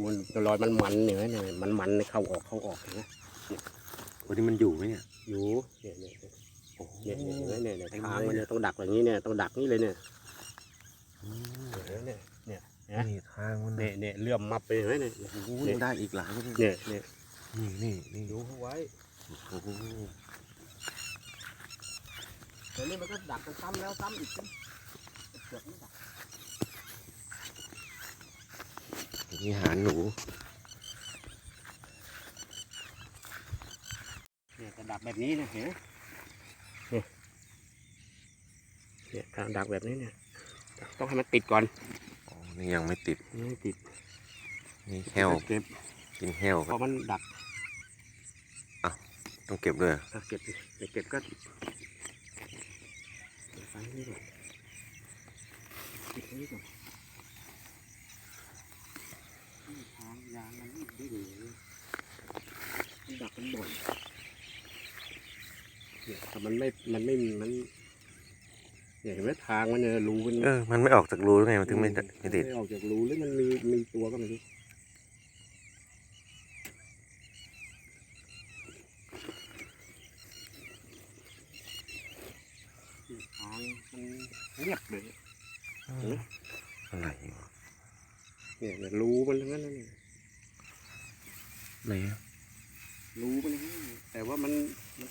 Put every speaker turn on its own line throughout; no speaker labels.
มันรอยมันมันเนี่ยเนี่ยมันมันเข้าออกเข้าออกเห็นไหม
วันนี้มันอยู่ไหมเนี่ย
อยู่เนี่ยเนี่ย
โอ้โห
เนี่ยเนี่ยเห็นไหมเนี่ยเนี่ย
เต็ม
ทาง
เลย
มันเนี่ยต้องดักอย่างนี้เนี่ยต้องดักนี่เลยเนี่ย
อืม
เห็นไหมเนี่ยเนี่ย
นี่ทางมัน
เนี่ยเนี่ยเลื่อมมับไปเห็นไหมเนี่ย
โอ้โหยังได้อีกหลายเลย
เนี่ยเนี่ย
นี่นี่นี่
ดูเขาไว้
โอ้โห
เดี๋ยวนี้มันก็ดักกันซ้ำแล้วซ้ำอีกเกือบไม่ดัก
มีหารหนู
เนี่ยจะดักแบบนี้นะเห็นไหมเนี่ยเนี่ยการดักแบบนี้เนี่ยต้องให้มันติดก่อน
อ๋อนี่ยังไม่ติด
นี่ให้ติด
นี่แห้ว
เก็บ
กินแห้ว
พ
ก็
อมันดัก
ต้องเก็บด้วย
อะเก็บดิเดี๋ยวเก็บก็เก็บไว้นี่ก่อนเก็บไว้นี่ก่อนนี่ทางยางมันไม่ได้ดีมันดักมัน บ่อยเนี่ยแต่มันไม่ มันไม่ มันเนี่ยเห็นไหมทางมันเนี่ยรูมัน
เออ มันไม่ออกจากรูแล้วไง มันถึงไม่ได้ไม่ติด
ออกจากรูหรือมันมีมีตัวก็ไม่รู้ทางมันเงียบเลย
อะไรวะ
เนี่ยเนี่ยรูมันทั้งนั้นนะเนี่ย
ไหนอะ
รูมันทั้งนั้นนะแต่ว่ามันมัน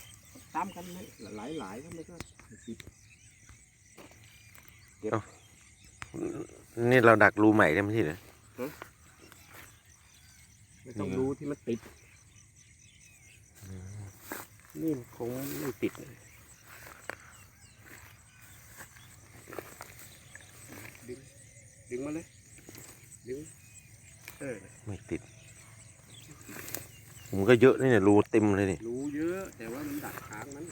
ตามกันไม่หลายหลายๆก็ไม่ก็ติด
นี่เราดักรูใหม่ได้ไหมที่เหรอ
ไม่ต้อง
นี่ไง
รูที่มันติด นี่มันคงไม่ติดนะดึงดึงมาเลยดึงเออ
ไม่ติด ผมก็เยอะนี่เนี่ยรูเต็มเลยนี่
รู้เยอะแต่ว่ามันดักทางนั้น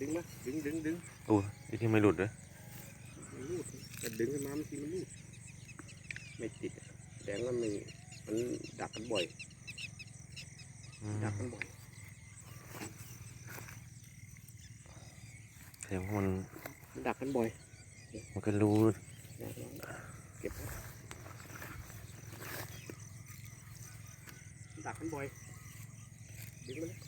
ดึงมาดึงดึงดึง
โอ้ยที่ไม่หลุดเลย
มันรูดแต่ดึงขึ้นมาบางทีมันรูดไม่ติดอะแสดงว่ามันมันดักกันบ่อย
อืม
ดักกันบ่อย
แสดงว่ามัน
มันดักกันบ่อย
มันก็รู้
นะเก็บไว้มัน ดักกันบ่อยดึงมาเลย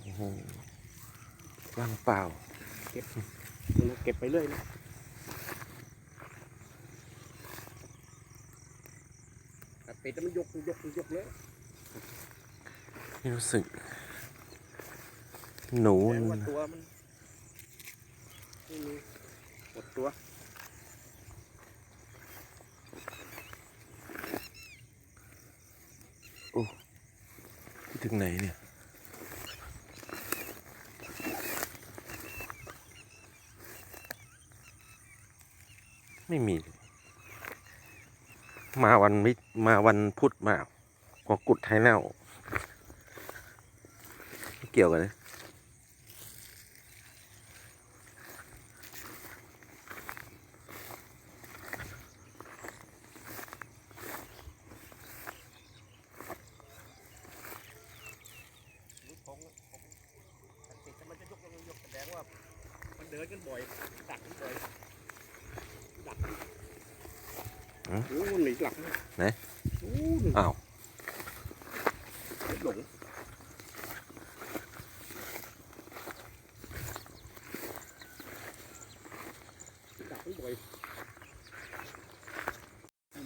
โอ้โหว่างเปล่า
มันนะเก็บไปเรื่อยนะแต่เป็ดแล้วมันยกยกยกเลย
นี่รู้สึก หนู
แต่ว่าตัวมันไม่มีหมดตัว
โอ้ถึงไหนเนี่ยไม่มี มาวันมิมาวันพุธมาพอกุดไทยเน่า เกี่ยวกันเลย
ลูกของของแต่เป็ดมันจะยกยกยกแสดงว่า มัน เดินกันบ่อยดักกันบ่อยดักโอ้โหมันหนีหลักนะ
ไหน
โอ้โห
อ้าว
หลงดักกันบ่อย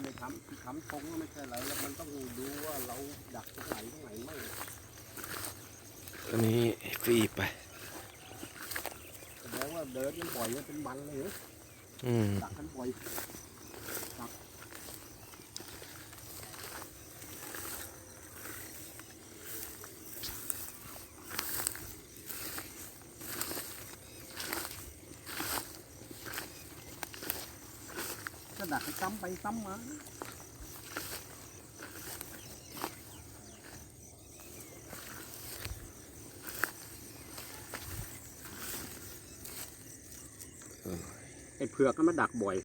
ไม่ทำทำตรงก็ไม่ใช่อะไรแล้วมันต้องดูว่าเราดักตรงไหนตรงไหนไม่
อันนี้ฟรีไป
แสดง ว่าเดินกันบ่อยแล้วเป็นวันเลยเหรอ
อืม
ดักกันบ่อยดักก็ดักไปซ้ำไปซ้ำมา ไอ้เผือกก็มาดักบ่อย